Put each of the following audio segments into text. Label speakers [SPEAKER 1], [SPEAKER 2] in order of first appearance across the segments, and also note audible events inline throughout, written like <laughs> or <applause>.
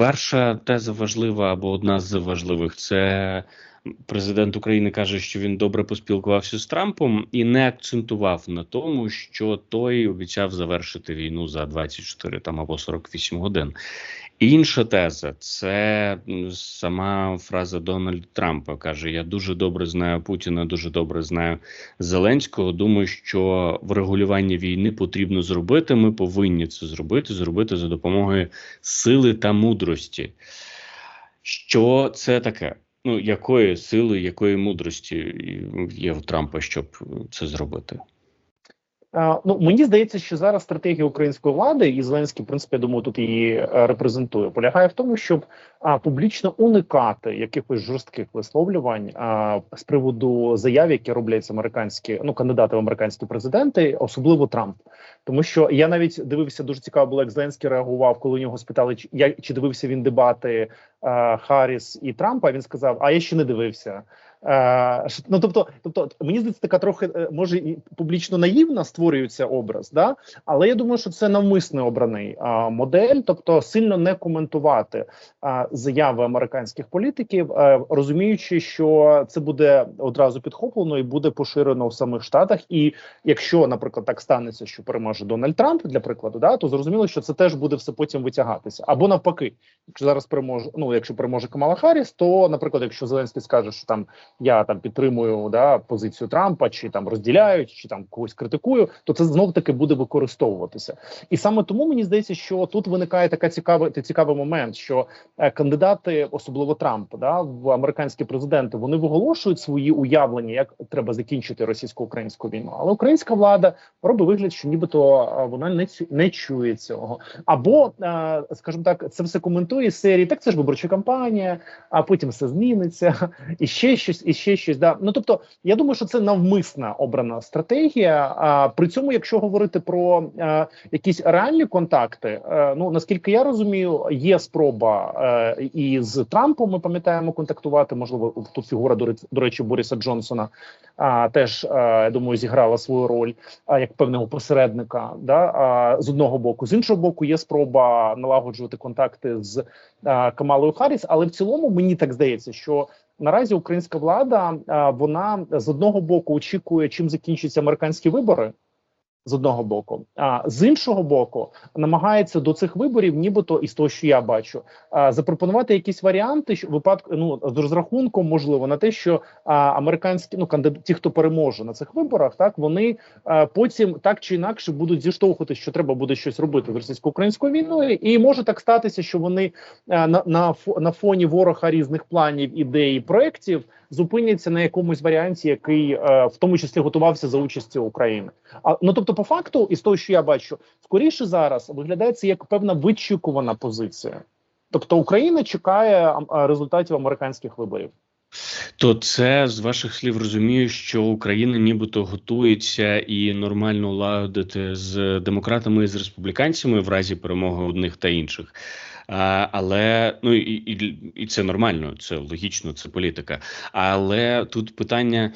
[SPEAKER 1] перша теза важлива або одна з важливих це президент України каже, що він добре поспілкувався з Трампом і не акцентував на тому, що той обіцяв завершити війну за 24 там або 48 годин. Інша теза це сама фраза Дональда Трампа. каже: Я дуже добре знаю Путіна, дуже добре знаю Зеленського. Думаю, що врегулювання війни потрібно зробити. Ми повинні це зробити, зробити за допомогою сили та мудрості. Що це таке? Ну, якої сили, якої мудрості є у Трампа, щоб це зробити?
[SPEAKER 2] Ну мені здається, що зараз стратегія української влади і Зеленський, в принципі, я думаю, тут її е, репрезентує. Полягає в тому, щоб а, публічно уникати якихось жорстких висловлювань а, з приводу заяв, які роблять американські ну кандидати в американські президенти, особливо Трамп. Тому що я навіть дивився дуже цікаво, було як Зеленський реагував, коли у нього спитали, чи я чи дивився він дебати а, Харріс і Трампа. Він сказав: А я ще не дивився. Е, ну тобто, тобто, мені здається, така трохи е, може і публічно наївна створюється образ, да але я думаю, що це навмисне обраний а, модель, тобто сильно не коментувати а, заяви американських політиків, а, е, розуміючи, що це буде одразу підхоплено і буде поширено в самих штатах. І якщо, наприклад, так станеться, що переможе Дональд Трамп для прикладу, да то зрозуміло, що це теж буде все потім витягатися, або навпаки, якщо зараз переможе, ну якщо переможе Камала Харріс, то наприклад, якщо Зеленський скаже, що там я там підтримую да позицію Трампа, чи там розділяю, чи там когось критикую, то це знов таки буде використовуватися. І саме тому мені здається, що тут виникає така цікава цікавий момент, що е, кандидати, особливо Трамп, да в американські президенти, вони виголошують свої уявлення, як треба закінчити російсько-українську війну, але українська влада робить вигляд, що нібито е, вона не не чує цього, або е, скажімо так, це все коментує серії. Так це ж виборча кампанія, а потім все зміниться і ще щось і ще щось. Да. Ну тобто, я думаю, що це навмисна обрана стратегія. А при цьому, якщо говорити про а, якісь реальні контакти, а, е, ну наскільки я розумію, є спроба а, е, і з Трампом. Ми пам'ятаємо контактувати. Можливо, тут фігура до, речі, Бориса Джонсона а, теж а, я думаю, зіграла свою роль а, як певного посередника. Да, а, з одного боку, з іншого боку, є спроба налагоджувати контакти з а, Камалою Харріс, але в цілому мені так здається, що наразі українська влада вона з одного боку очікує, чим закінчаться американські вибори з одного боку, а з іншого боку, намагається до цих виборів, нібито із того, що я бачу, а, запропонувати якісь варіанти, що випадку ну з розрахунком, можливо, на те, що а, американські ну кандидати, ті, хто переможе на цих виборах, так вони а, потім так чи інакше будуть зіштовхувати, що треба буде щось робити з російсько-українською війною, і може так статися, що вони а, на, на на фоні ворога різних планів, ідей, проєктів зупиняться на якомусь варіанті, який е, в тому числі готувався за участі України. А ну тобто, по факту, із того, що я бачу, скоріше зараз виглядає це як певна вичікувана позиція. Тобто Україна чекає результатів американських виборів.
[SPEAKER 1] То це з ваших слів розумію, що Україна нібито готується і нормально лагодити з демократами і з республіканцями в разі перемоги одних та інших. А, Але ну і, і, і це нормально, це логічно, це політика. Але тут питання.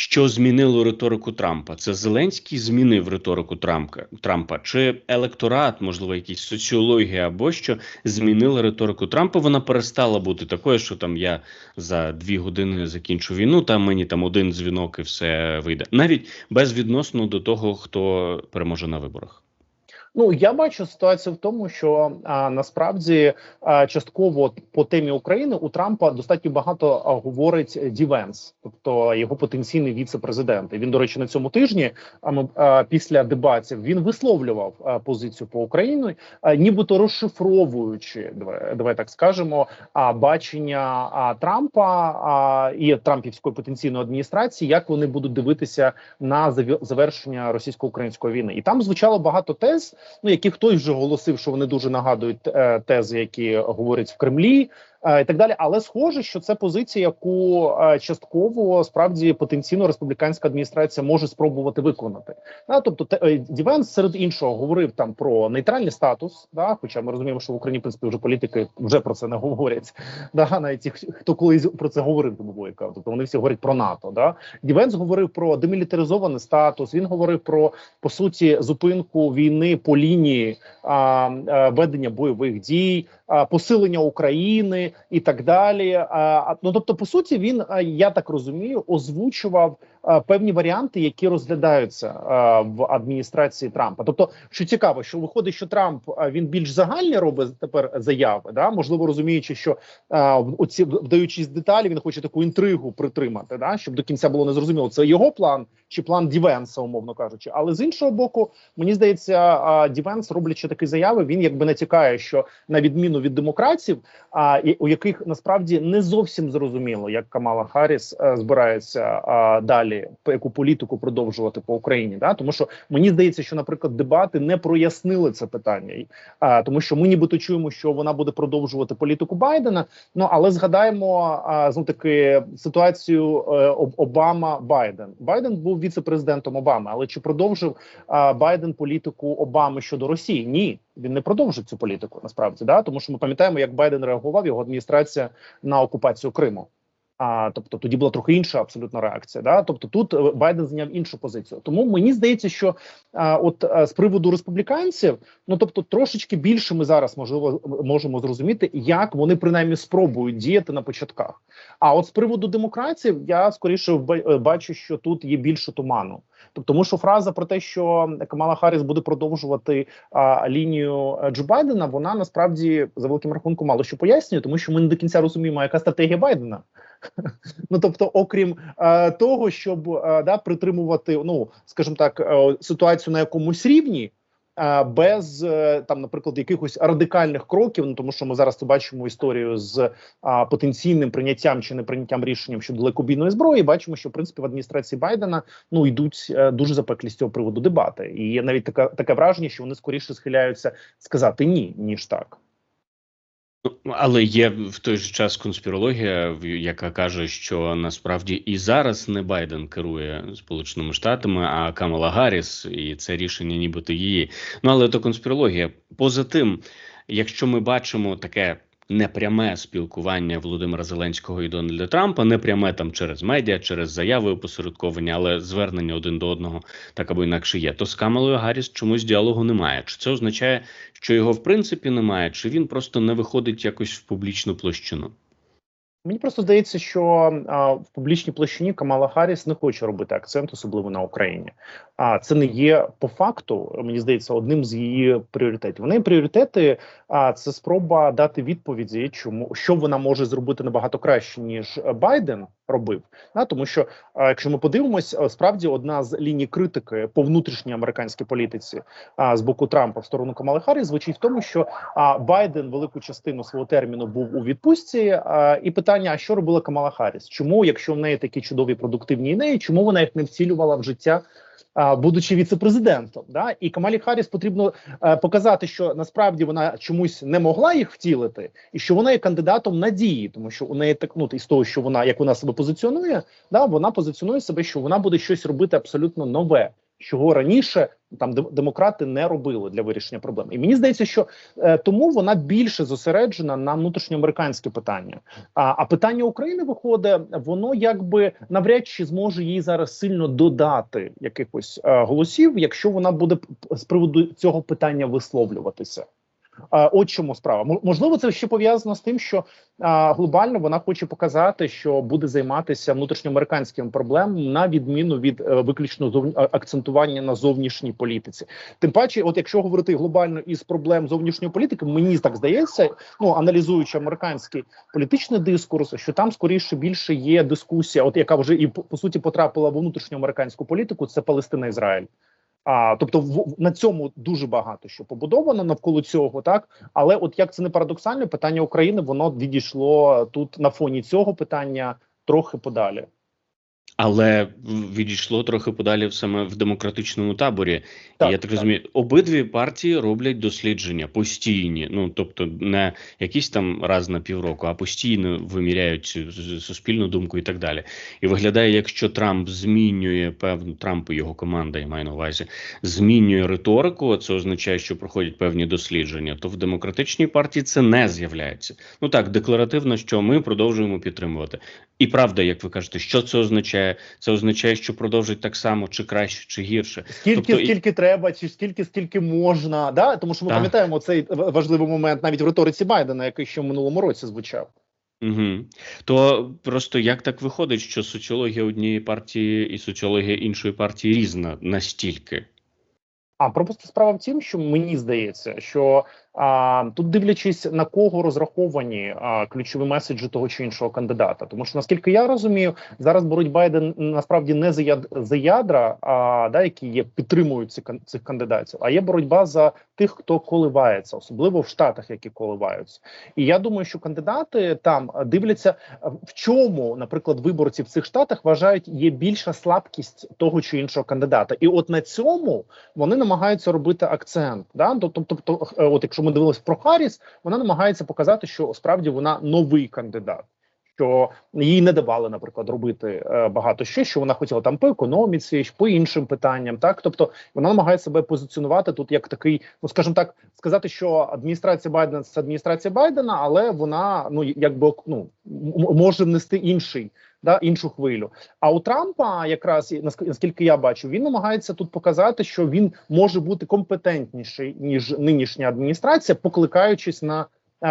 [SPEAKER 1] Що змінило риторику Трампа? Це Зеленський змінив риторику Трампа Трампа, чи електорат, можливо, якісь соціологія або що змінила риторику Трампа. Вона перестала бути такою, що там я за дві години закінчу війну. Там мені там один дзвінок і все вийде, навіть безвідносно до того, хто переможе на виборах.
[SPEAKER 2] Ну я бачу ситуацію в тому, що а, насправді а, частково по темі України у Трампа достатньо багато а, говорить Дівенс, тобто його потенційний віце-президент. Він до речі на цьому тижні а, а, після дебатів він висловлював а, позицію по Україні, а, нібито розшифровуючи давай, давай так скажемо, а бачення а, Трампа а, і Трампівської потенційної адміністрації, як вони будуть дивитися на завершення російсько-української війни, і там звучало багато тез ну які хтось вже голосив, що вони дуже нагадують е, тези, які говорять в Кремлі. Е, і так далі, але схоже, що це позиція, яку е, частково справді потенційно республіканська адміністрація може спробувати виконати. Да, тобто е, Дівенс серед іншого говорив там про нейтральний статус. Да, хоча ми розуміємо, що в Україні в принципі вже політики вже про це не говорять. <laughs> Да, навіть ті, хто колись про це говорив, Дубовойка, тобто вони всі говорять про НАТО. Да, Дівенс говорив про демілітаризований статус. Він говорив про по суті зупинку війни по лінії а, а ведення бойових дій. Посилення України і так далі. А, ну тобто, по суті, він я так розумію, озвучував певні варіанти, які розглядаються в адміністрації Трампа. Тобто, що цікаво, що виходить, що Трамп він більш загальні робить тепер заяви, да можливо розуміючи, що оці вдаючись деталі, він хоче таку інтригу притримати, да щоб до кінця було незрозуміло, це його план чи план Дівенса, умовно кажучи. Але з іншого боку, мені здається, Дівенс, роблячи такі заяви, він якби натякає, що на відміну від демократів, а у яких насправді не зовсім зрозуміло, як Камала Харріс е, збирається а, яку політику продовжувати по Україні. Да, тому що мені здається, що, наприклад, дебати не прояснили це питання, а тому, що ми нібито чуємо, що вона буде продовжувати політику Байдена. Ну але згадаємо а, знов таки ситуацію е, Обама Байден. Байден був віце-президентом Обами, але чи продовжив а, Байден політику Обами щодо Росії? Ні, він не продовжив цю політику. Насправді да, тому що ми пам'ятаємо, як Байден реагував його адміністрація на окупацію Криму. А тобто тоді була трохи інша абсолютно реакція. Да, тобто тут е, Байден зайняв іншу позицію. Тому мені здається, що а, от а, з приводу республіканців, ну тобто, трошечки більше ми зараз можливо можемо зрозуміти, як вони принаймні спробують діяти на початках. А от з приводу демократів, я скоріше е, бачу, що тут є більше туману. Тобто, тому що фраза про те, що Камала Харріс буде продовжувати а, лінію е, Джо Байдена, вона насправді за великим рахунком мало що пояснює, тому що ми не до кінця розуміємо, яка стратегія Байдена. Ну тобто, окрім е, того, щоб е, да притримувати, ну скажімо так, е, ситуацію на якомусь рівні. Е, без е, там, наприклад, якихось радикальних кроків, ну тому що ми зараз бачимо історію з а, потенційним прийняттям чи неприйняттям рішенням щодо далекобійної зброї. Бачимо, що в принципі в адміністрації Байдена ну йдуть е, дуже запеклі з цього приводу дебати, і є навіть така таке враження, що вони скоріше схиляються сказати ні ніж так.
[SPEAKER 1] Ну, але є в той же час конспірологія, яка каже, що насправді і зараз не Байден керує Сполученими Штатами, а Камала Гарріс, і це рішення, нібито її. Ну але то конспірологія. Поза тим, якщо ми бачимо таке непряме спілкування Володимира Зеленського і Дональда Трампа, непряме там через медіа, через заяви опосередковані, але звернення один до одного так або інакше є. То з Камалою Гарріс чомусь діалогу немає. Чи це означає, що його в принципі немає, чи він просто не виходить якось в публічну площину?
[SPEAKER 2] Мені просто здається, що а, в публічній площині Камала Харріс не хоче робити акцент, особливо на Україні. А це не є по факту, мені здається, одним з її пріоритетів. Вони пріоритети, а це спроба дати відповіді, чому що вона може зробити набагато краще ніж Байден робив. Да? тому що якщо ми подивимось, справді одна з ліній критики по внутрішній американській політиці а, з боку Трампа в сторону Камали Харрі звучить в тому, що а, Байден велику частину свого терміну був у відпустці, а, і питання: а що робила Камала Харріс? Чому, якщо в неї такі чудові продуктивні ідеї, чому вона їх не вцілювала в життя? Будучи віцепрезидентом, да? І Камалі Харріс потрібно е, показати, що насправді вона чомусь не могла їх втілити, і що вона є кандидатом надії, тому що у неї так ну, із того, що вона як вона себе позиціонує, да вона позиціонує себе, що вона буде щось робити абсолютно нове чого раніше там демократи не робили для вирішення проблем. І мені здається, що е, тому вона більше зосереджена на внутрішньоамериканське питання. А а питання України виходить, воно якби навряд чи зможе їй зараз сильно додати якихось е, голосів, якщо вона буде з приводу цього питання висловлюватися. От чому справа можливо, це ще пов'язано з тим, що а, глобально вона хоче показати, що буде займатися внутрішньоамериканськими проблемами на відміну від е, виключно зов... акцентування на зовнішній політиці. Тим паче, от якщо говорити глобально із проблем зовнішньої політики, мені так здається, ну аналізуючи американський політичний дискурс, що там скоріше більше є дискусія, от яка вже і по суті потрапила в внутрішньоамериканську політику, це Палестина Ізраїль. А тобто, в на цьому дуже багато що побудовано навколо цього, так але от як це не парадоксально, питання України воно відійшло тут на фоні цього питання трохи подалі.
[SPEAKER 1] Але відійшло трохи подалі саме в демократичному таборі. Так, Я так, так розумію, обидві партії роблять дослідження постійні. Ну тобто, не якісь там раз на півроку, а постійно виміряють суспільну думку і так далі. І виглядає, якщо Трамп змінює певну Трамп і його команда, я маю на увазі, змінює риторику. Це означає, що проходять певні дослідження. То в демократичній партії це не з'являється. Ну так декларативно, що ми продовжуємо підтримувати. І правда, як ви кажете, що це означає? Означає? Це означає, що продовжить так само, чи краще, чи гірше.
[SPEAKER 2] Скільки
[SPEAKER 1] Тобто і-
[SPEAKER 2] скільки треба, чи скільки скільки можна, да тому що ми
[SPEAKER 1] Так.
[SPEAKER 2] пам'ятаємо цей важливий момент навіть в риториці Байдена, який ще в минулому році звучав.
[SPEAKER 1] Угу. То просто як так виходить, що соціологія однієї партії і соціологія іншої партії різна настільки?
[SPEAKER 2] А просто справа в тім, що мені здається, що тут дивлячись на кого розраховані ключові меседжі того чи іншого кандидата, тому що наскільки я розумію, зараз боротьба Байден насправді не за яд за ядра, а да, які є підтримують ці цих кандидатів, а є боротьба за тих, хто коливається, особливо в штатах, які коливаються. І я думаю, що кандидати там дивляться в чому, наприклад, виборці в цих штатах вважають є більша слабкість того чи іншого кандидата, і от на цьому вони намагаються робити акцент. Да? Тобто, от якщо ми дивилися про Харріс, вона намагається показати, що справді вона новий кандидат. Що їй не давали, наприклад, робити е, багато що, що вона хотіла там по економіці, по іншим питанням. Так, тобто вона намагає себе позиціонувати тут як такий, ну скажімо так, сказати, що адміністрація Байдена це адміністрація Байдена, але вона ну якби ну може внести інший да іншу хвилю. А у Трампа, якраз наскільки я бачу, він намагається тут показати, що він може бути компетентніший ніж нинішня адміністрація, покликаючись на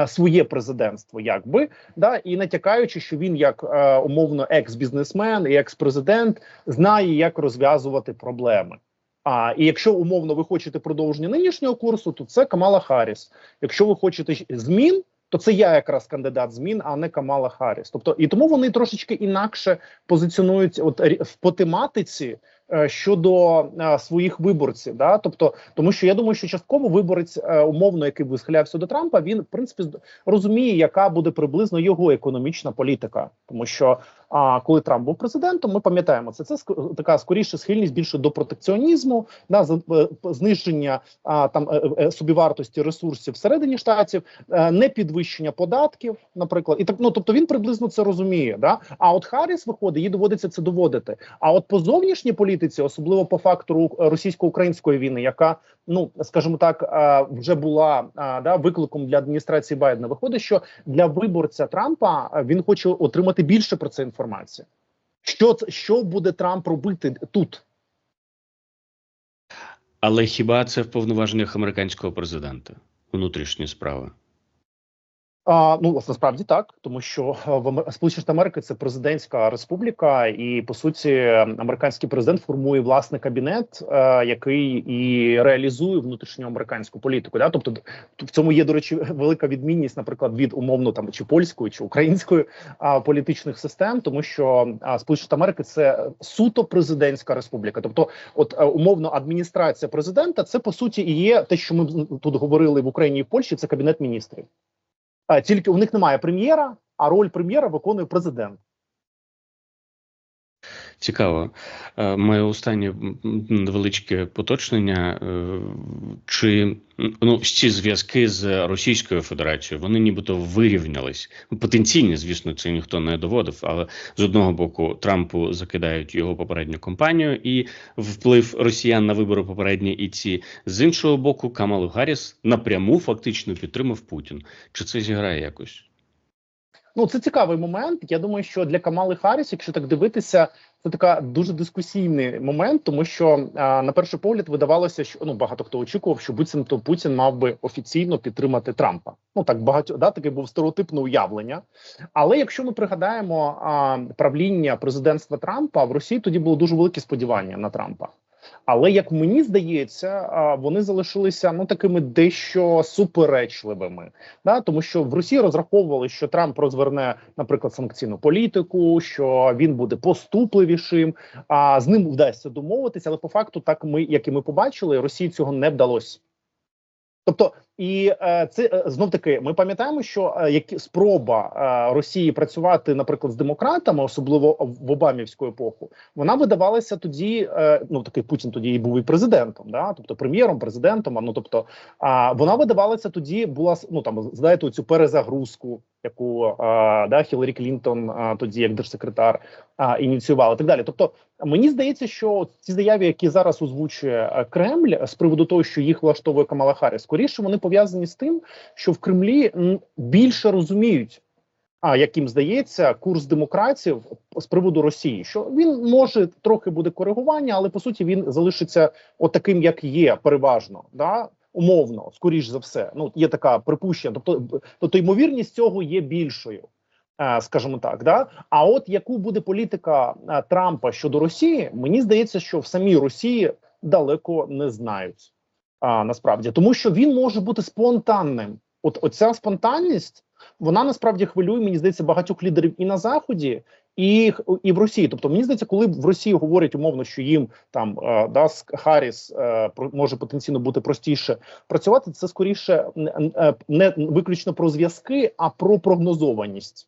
[SPEAKER 2] своє президентство, якби да і натякаючи, що він як е, умовно екс-бізнесмен і екс-президент знає, як розв'язувати проблеми. А і якщо умовно ви хочете продовження нинішнього курсу, то це Камала Харріс. Якщо ви хочете змін, то це я якраз кандидат змін, а не Камала Харріс. Тобто, і тому вони трошечки інакше позиціонують от по тематиці е, щодо е, своїх виборців. Да? Тобто, тому що я думаю, що частково виборець е, умовно, який висхилявся до Трампа, він в принципі розуміє, яка буде приблизно його економічна політика, тому що а коли Трамп був президентом, ми пам'ятаємо це. Це така скоріше схильність більше до протекціонізму, з- е, зниження а, там е, е, собівартості ресурсів всередині штатів, не підвищення податків, наприклад, і так ну тобто він приблизно це розуміє. Да? А от Харріс виходить, їй доводиться це доводити. А от по зовнішній політиці, особливо по фактору російсько-української війни, яка ну скажімо так, вже була да викликом для адміністрації Байдена, виходить, що для виборця Трампа він хоче отримати більше про це інформації. Що що буде Трамп робити тут?
[SPEAKER 1] Але хіба це в повноваженнях американського президента? Внутрішні справи.
[SPEAKER 2] А, ну насправді так, тому що е, в Сполучені Штати Америки це президентська республіка, і по суті, американський президент формує власний кабінет, е, який і реалізує внутрішню американську політику. Да? Тобто, в цьому є до речі велика відмінність, наприклад, від умовно там чи польської чи української а, політичних систем, тому що а, Сполучені Штати Америки це суто президентська республіка. Тобто, от е, умовно адміністрація президента, це по суті і є те, що ми тут говорили в Україні і в Польщі. Це кабінет міністрів. А, тільки у них немає прем'єра, а роль прем'єра виконує президент.
[SPEAKER 1] Цікаво. Е, Моє останнє невеличке поточнення. е, Чи ну ці зв'язки з Російською Федерацією вони нібито вирівнялись? Потенційні, звісно, це ніхто не доводив. Але з одного боку Трампу закидають його попередню кампанію і вплив росіян на вибори попередні і ці з іншого боку, Камалу Гарріс напряму фактично підтримав Путін. Чи це зіграє якось?
[SPEAKER 2] Ну це цікавий момент. Я думаю, що для Камали Харріс, якщо так дивитися, це така дуже дискусійний момент, тому що а, на перший погляд видавалося, що ну багато хто очікував, що буцімто Путін мав би офіційно підтримати Трампа. Ну так багато да, таке був стереотипне уявлення. Але якщо ми пригадаємо а, правління президентства Трампа в Росії, тоді було дуже великі сподівання на Трампа. Але як мені здається, вони залишилися ну такими дещо суперечливими. Да, тому що в Росії розраховували, що Трамп розверне, наприклад, санкційну політику, що він буде поступливішим, а з ним вдасться домовитися. Але по факту, так ми, як і ми побачили, Росії цього не вдалося. Тобто, і е, це е, знов таки, ми пам'ятаємо, що е, які спроба Росії працювати, наприклад, з демократами, особливо в Обамівську епоху, вона видавалася тоді. Ну такий Путін тоді і був і президентом, да, тобто прем'єром, президентом. а, Ну тобто, а вона видавалася тоді, була ну там знаєте, цю перезагрузку, яку да Хіларі Клінтон тоді як держсекретар ініціювала, так далі. Тобто, мені здається, що ці заяви, які зараз озвучує Кремль з приводу того, що їх влаштовує Камала Харріс, скоріше вони пов'язані з тим, що в Кремлі більше розуміють. А як їм здається, курс демократів з приводу Росії, що він може трохи буде коригування, але по суті він залишиться от таким, як є, переважно, да умовно, скоріш за все. Ну є така припущення, тобто, тобто ймовірність цього є більшою. е, Скажімо так, да а от яку буде політика е, Трампа щодо Росії, мені здається, що в самій Росії далеко не знають а, насправді, тому що він може бути спонтанним. От оця спонтанність вона насправді хвилює, мені здається, багатьох лідерів і на заході, і, і в Росії. Тобто, мені здається, коли в Росії говорять умовно, що їм там е, да, з е, може потенційно бути простіше працювати, це скоріше не, не виключно про зв'язки, а про прогнозованість.